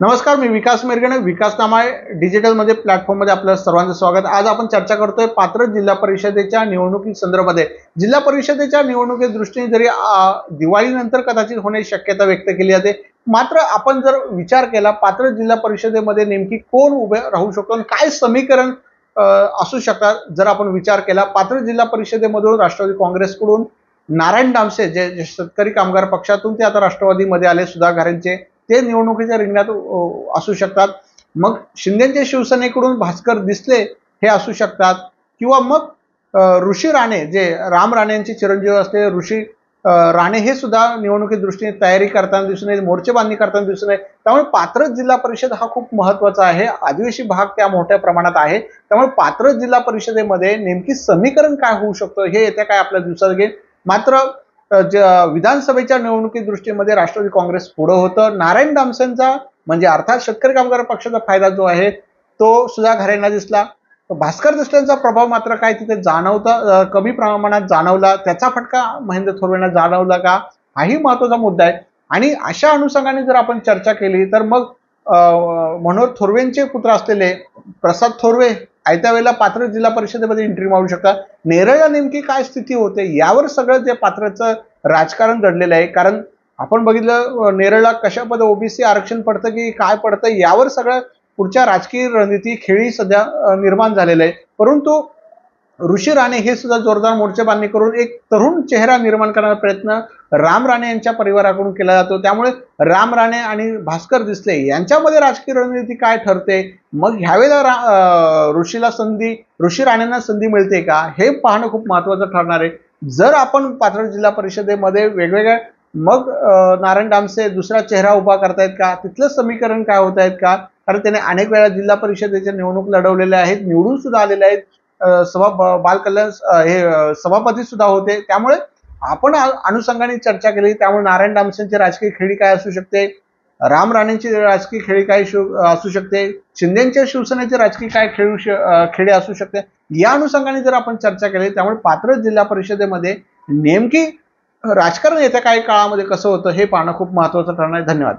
नमस्कार मी विकास मिरगणे विकासनामा डिजिटलमध्ये प्लॅटफॉर्ममध्ये आपलं सर्वांचं स्वागत. आज आपण चर्चा करतोय पात्र जिल्हा परिषदेच्या निवडणुकी संदर्भामध्ये. जिल्हा परिषदेच्या निवडणुकी दृष्टीने जरी दिवाळीनंतर कदाचित होण्याची शक्यता व्यक्त केली जाते मात्र आपण जर विचार केला पात्र जिल्हा परिषदेमध्ये नेमकी कोण उभे राहू शकतो आणि काय समीकरण असू शकतात? जर आपण विचार केला पात्र जिल्हा परिषदेमधून राष्ट्रवादी काँग्रेसकडून नारायण डामसे जे जे शेतकरी कामगार पक्षातून ते आता राष्ट्रवादीमध्ये आले सुधा ते निवडणुकीच्या रिंगणात असू शकतात. मग शिंदेच्या शिवसेनेकडून भास्कर दिसले हे असू शकतात. किंवा मग ऋषी राणे जे राम राणे यांचे चिरंजीव असते ऋषी राणे हे सुद्धा निवडणुकी दृष्टीने तयारी करताना दिसून येईल मोर्चे बांधणी करताना दिसून येईल त्यामुळे पात्र जिल्हा परिषद हा खूप महत्त्वाचा आहे. आदिवासी भाग त्या मोठ्या प्रमाणात आहे. त्यामुळे पात्र जिल्हा परिषदेमध्ये नेमकी समीकरण काय होऊ शकतं हे येत्या काय आपल्या दिवसात घेईल. मात्र विधानसभेच्या निवडणुकी दृष्टीमध्ये राष्ट्रवादी काँग्रेस पुढं होतं. नारायण दामसेंचा म्हणजे अर्थात शेतकरी कामगार पक्षाचा फायदा जो आहे तो सुद्धा घरेंना दिसला. भास्कर दुसऱ्यांचा प्रभाव मात्र काय तिथे जाणवता कमी प्रमाणात जाणवला. त्याचा फटका महेंद्र थोरवेंना जाणवला का? हाही महत्त्वाचा मुद्दा आहे. आणि अशा अनुषंगाने जर आपण चर्चा केली तर मग मनोहर थोरवेंचे पुत्र असलेले प्रसाद थोरवे आयत्या वेळेला पात्र जिल्हा परिषदेमध्ये एंट्री मारू शकता. नेरळला नेमकी काय स्थिती होते यावर सगळं ते पात्राचं राजकारण घडलेलं आहे कारण आपण बघितलं नेरळला कशामध्ये ओबीसी आरक्षण पडतं की काय पडतं यावर सगळं पुढच्या राजकीय रणनीती खेळी सध्या निर्माण झालेलं आहे. परंतु ऋषी राणे हे सुद्धा जोरदार मोर्चे बांधणी करून एक तरुण चेहरा निर्माण करण्याचा प्रयत्न राम राणे यांच्या परिवाराकडून केला जातो. त्यामुळे राम राणे आणि भास्कर दिसले यांच्यामध्ये राजकीय रणनीती काय ठरते? मग ह्यावेळेला रा- ऋषीला संधी ऋषी राणेंना संधी मिळते का? हे पाहणं खूप महत्वाचं ठरणार आहे. जर आपण पाथर्डी जिल्हा परिषदेमध्ये वेगवेगळ्या मग नारायण डामसे दुसरा चेहरा उभा करतायत का? तिथलं समीकरण काय होत आहेत का? कारण त्याने अनेक वेळा जिल्हा परिषदेच्या निवडणूक लढवलेल्या आहेत निवडून सुद्धा आलेले आहेत. सभा बालकल्याण हे सभापती सुद्धा होते. त्यामुळे आपण अनुषंगाने चर्चा केली. त्यामुळे नारायण डामसेंची राजकीय खेळी काय असू शकते? राम राणेंची राजकीय खेळी काय शिव- असू शकते? शिंदेच्या शिवसेनेची राजकीय काय खेळू श- खेळी असू शकते? या अनुषंगाने जर आपण चर्चा केली त्यामुळे पात्र जिल्हा परिषदेमध्ये नेमकी राजकारण येत्या काही काळामध्ये कसं होतं हे पाहणं खूप महत्वाचं ठरणार आहे. धन्यवाद.